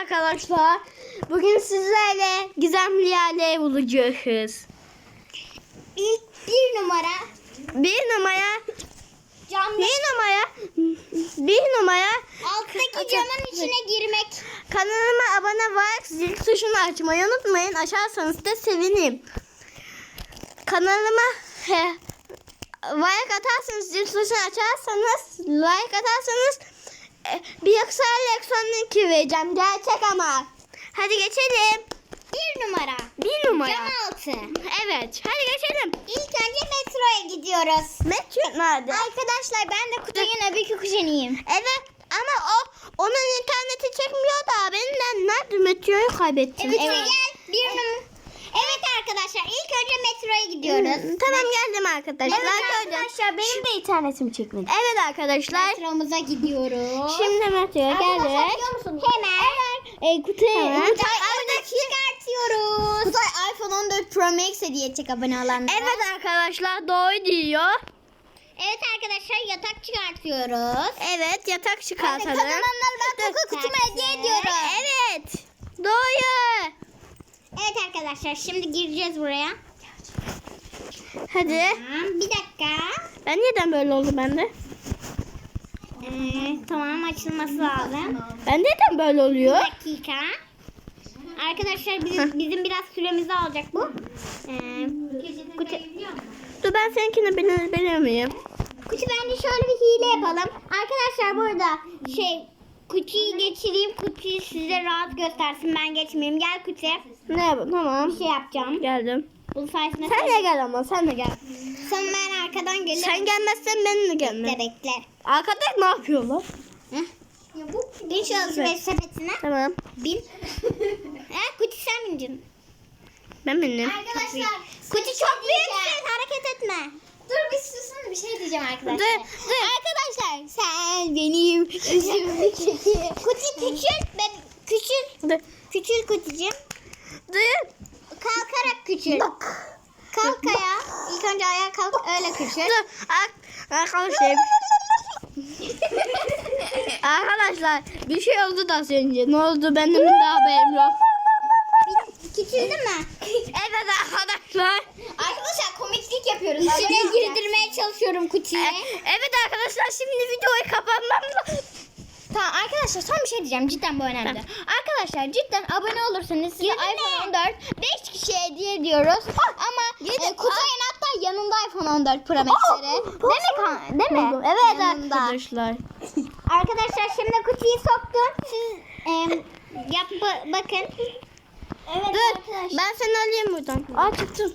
arkadaşlar. Bugün sizlerle gizemli yerleri bulacağız. İlk bir numara Bir numara, camda bir numara, bir numara alttaki camın içine girmek. kanalıma abone olarak zil tuşunu açmayı unutmayın. Açarsanız da sevinirim. Kanalıma he, like atarsanız zil tuşunu açarsanız like atarsanız bir yoksa Alexon'un ki vereceğim. Gerçek ama. Hadi geçelim. Bir numara Bir numara. cam altı. Evet. Hadi geçelim. İlk önce metroya gidiyoruz. Metro nerede? Arkadaşlar ben de Kutay'ın öbür kuzeniyim. Evet ama o onun interneti çekmiyor da benden nerede metroyu kaybettim. Evet, gel. Bir numara. Evet arkadaşlar ilk önce metroya gidiyoruz. Hmm, Tamam geldim arkadaşlar. Evet arkadaşlar benim de internetim çekmedi. Evet arkadaşlar. Metromuza gidiyoruz. Şimdi metroya geldik. Hemen e, Kutay, Tamam. Kutay orada çıkartıyoruz. Kutay iPhone 14 Pro Max hediye edecek abone olanlara. Evet arkadaşlar doğru diyor. Evet arkadaşlar yatak çıkartıyoruz. Evet yatak çıkartalım. kazananlara ben koku kutumu hediye ediyorum. Evet. Doğru. Evet arkadaşlar şimdi gireceğiz buraya. Hadi. Tamam, bir dakika. Ben neden böyle oldu bende? Ee, tamam açılması lazım. Ben neden böyle Bir oluyor? dakika. Arkadaşlar bizim, bizim biraz süremizi alacak bu. Ee, kutu, Dur ben seninkini bilir, bilir miyim? kutu bence şöyle bir hile yapalım. Arkadaşlar burada şey kutuyu geçireyim. Kutuyu size rahat göstersin. Ben geçmeyeyim. Gel kutu. Ne? Tamam. Bir şey yapacağım. Geldim. Bu sayesinde Sen de gel ama sen de gel. Sonra ben arkadan gelirim. Sen gelmezsen ben de gelmem. Bekle bekle. Arkadaş ne yapıyorlar? Ya bu bin şu alışveriş sepetine. Tamam. Bin. He kutu sen bineceksin. Ben benim. Arkadaşlar kutu çok büyük hareket etme. Dur bir susun bir şey diyeceğim arkadaşlar. Dur, dur. Arkadaşlar sen benim üzümdeki. Kutu küçül ben küçül küçül kutucuğum. Dur. Kalkarak küçül. Bak. Kalk ayağa. İlk önce ayağa kalk öyle küçül. Dur. Ar- Arkadaşlar. Arkadaşlar bir şey oldu da önce. Ne oldu benim daha haberim yok. Küçüldü mü? Evet arkadaşlar. Arkadaşlar komiklik yapıyoruz. İçine girdirmeye çalışıyorum kutuyu. E, Evet arkadaşlar şimdi videoyu kapatmam lazım. Tamam arkadaşlar son bir şey diyeceğim cidden bu önemli. Arkadaşlar cidden abone olursanız size iPhone 14 5 kişiye hediye ediyoruz. Ama e, Kutay'ın hatta yanında iPhone 14 Pro Max'leri. Değil mi? Değil mi? Evet Yanında. arkadaşlar. Arkadaşlar şimdi kutuyu soktum. Siz e, yap ba- bakın. Ben seni alayım buradan. Aa çıktım.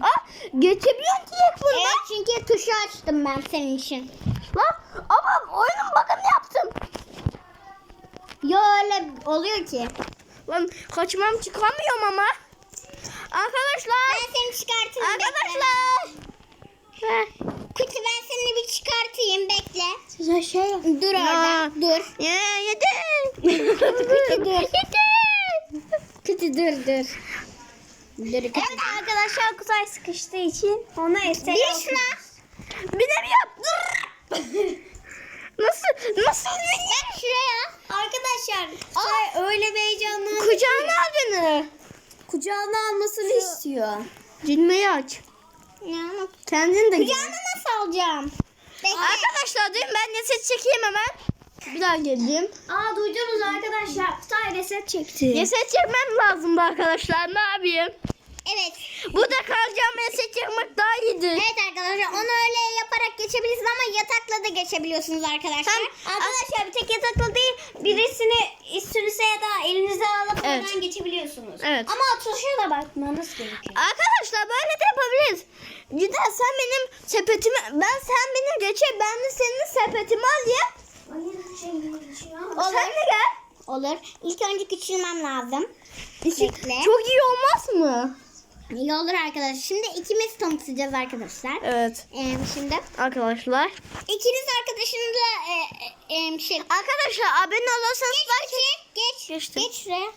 Aa geçebiliyorum ki bunu. Evet çünkü tuşu açtım ben senin için. Lan ama oyunun bakın yaptım. Yo öyle oluyor ki. Lan kaçmam çıkamıyorum ama. Arkadaşlar. Ben seni çıkartayım. Arkadaşlar. Heh. Kutu ben seni bir çıkartayım bekle. Size şey Dur orada. Dur. Ya yedi. Kutu dur. Yedi. Kutu dur dur. Dur. Evet arkadaşlar Kuzey sıkıştığı için ona eseri Bir şuna. Binemiyorum. nasıl? Nasıl bineyim? Şuraya. Arkadaşlar. Ay öyle bir heyecanlandım. Kucağına al beni. Kucağına almasını istiyor. Cilmeyi aç. Kendin de Kucağına nasıl alacağım? Arkadaşlar duyun ben de ses çekeyim hemen. Bir daha geleyim. Aa duydunuz arkadaşlar. Kutay reset çekti. Ses çekmem lazımdı arkadaşlar. Ne yapayım? Evet. Burada kalacağım ya ses çekmek daha iyidir. Evet arkadaşlar onu öyle yaparak geçebilirsiniz ama yatakla da geçebiliyorsunuz arkadaşlar. Sen- arkadaşlar bir tek yatakla değil birisini üstünüze ya da elinize alıp Evet. oradan geçebiliyorsunuz. Evet. Ama tuşa da bakmanız gerekiyor. Arkadaşlar böyle de yapabiliriz. Cidden sen benim sepetimi, ben sen beni geçir, ben de senin sepetimi al ya. Sen de gel. Olur. İlk önce küçülmem lazım. Bekle. Çok iyi olmaz mı? İyi olur arkadaşlar. Şimdi ikimiz tanıtacağız arkadaşlar. Evet. Ee, şimdi Arkadaşlar. ikiniz arkadaşınızla e, e, e, şey Arkadaşlar abone olursanız Geç belki... kutuyu, geç. Geçtim. Geç şuraya.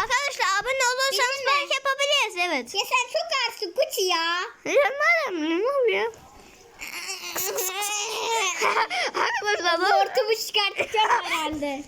Arkadaşlar abone olursanız ben. belki yapabiliriz. Evet. Ya sen çok ağırsın kutu ya. Madem ne oluyor? Arkadaşlar. Hortumu çıkartacağım herhalde.